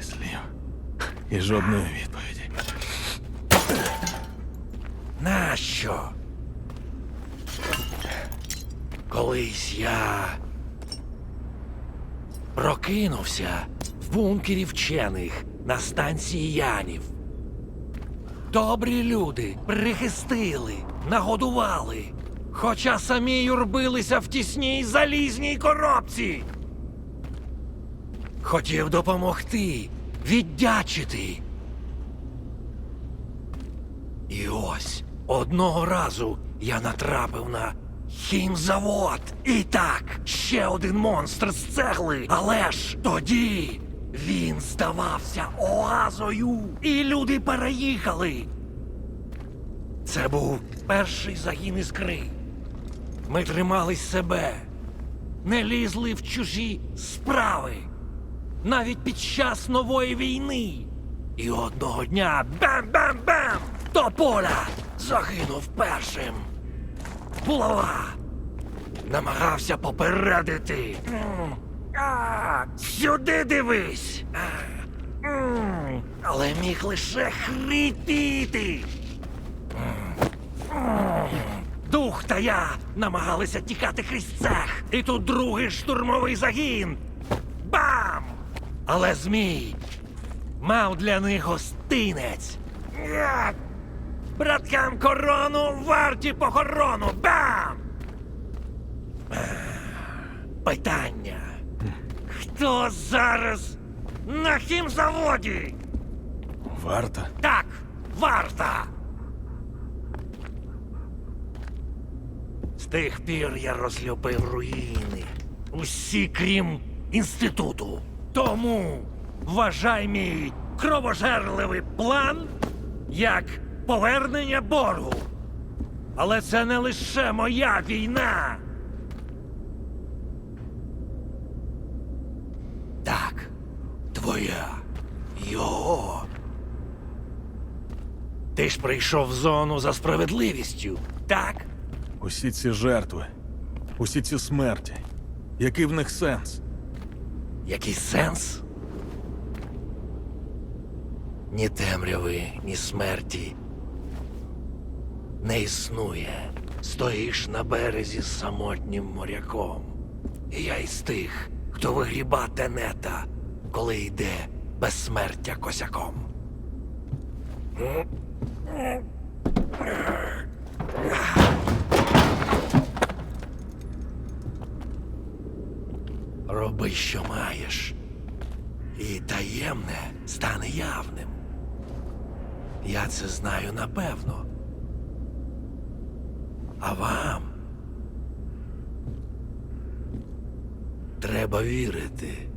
Стільки слів. І жодної відповіді. Нащо? Колись я прокинувся в бункері вчених на станції Янів. Добрі люди прихистили, нагодували, хоча самі юрбилися в тісній залізній коробці. Хотів допомогти, віддячити. І ось одного разу я натрапив на хімзавод. І так, ще один монстр з цегли. Але ж тоді він здавався оазою, і люди переїхали. Це був перший загін іскри. Ми тримались себе, не лізли в чужі справи, навіть під час нової війни. І одного дня бам-бам-бам! До поля загинув першим. Булава намагався попередити. Сюди дивись. Але міг лише хрипіти. Дух та я намагалися тікати крізь цех. І тут другий штурмовий загін. Бам! Але змій мав для них гостинець. Браткам корону варті похорону. Бам! Питання. Хто зараз на хімзаводі? Варта? Так, варта. З тих пір я розлюбив руїни. Усі, крім інституту. Тому вважай мій кровожерливий план як повернення боргу. Але це не лише моя війна. Так, твоя. Його. Ти ж прийшов в зону за справедливістю, так? Усі ці жертви, усі ці смерті. Який в них сенс? Який сенс? Ні темряви, ні смерті. Не існує. Стоїш на березі з самотнім моряком. І я із тих, хто вигріба тенета, коли йде безсмертя косяком. Роби, що маєш. І таємне стане явним. Я це знаю напевно. А вам треба вірити.